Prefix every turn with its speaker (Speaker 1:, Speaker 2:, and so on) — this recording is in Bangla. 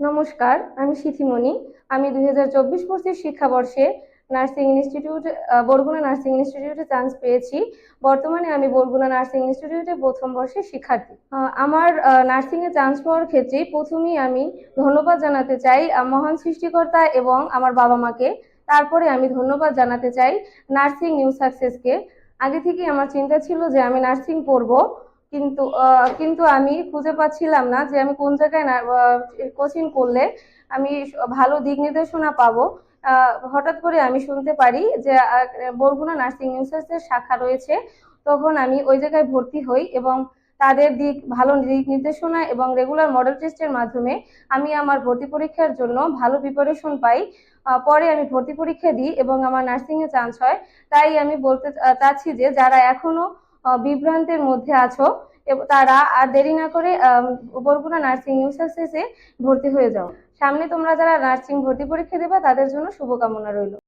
Speaker 1: নমস্কার, আমি সিথিমণি। আমি দুই হাজার চব্বিশ পঁচিশ শিক্ষাবর্ষে নার্সিং ইনস্টিটিউট বরগুনা নার্সিং ইনস্টিটিউটে চান্স পেয়েছি। বর্তমানে আমি বরগুনা নার্সিং ইনস্টিটিউটে প্রথম বর্ষের শিক্ষার্থী। আমার নার্সিংয়ে চান্স পাওয়ার ক্ষেত্রে প্রথমেই আমি ধন্যবাদ জানাতে চাই মহান সৃষ্টিকর্তা এবং আমার বাবা মাকে। তারপরে আমি ধন্যবাদ জানাতে চাই নার্সিং নিউ সাকসেসকে। আগে থেকেই আমার চিন্তা ছিল যে আমি নার্সিং পড়ব। কিন্তু কিন্তু আমি খুঁজে পাচ্ছিলাম না যে আমি কোন জায়গায় না কোচিং করলে আমি ভালো দিক নির্দেশনা পাবো। হঠাৎ করে আমি শুনতে পারি যে বরগুনা নার্সিং ইনস্টিটিউটের শাখা রয়েছে। তখন আমি ওই জায়গায় ভর্তি হই এবং তাদের দিক ভালো দিক নির্দেশনা এবং রেগুলার মডেল টেস্টের মাধ্যমে আমি আমার ভর্তি পরীক্ষার জন্য ভালো প্রিপারেশন পাই। পরে আমি ভর্তি পরীক্ষা দিই এবং আমার নার্সিং এ চান্স হয়। তাই আমি বলতে চাচ্ছি যে যারা এখনও আহ, বিভ্রান্তের মধ্যে আছো তারা আর দেরি না করে বরগুনা নার্সিং ইউসার্সেসে ভর্তি হয়ে যাও। সামনে তোমরা যারা নার্সিং ভর্তি পরীক্ষা দেবা, তাদের জন্য শুভকামনা রইল।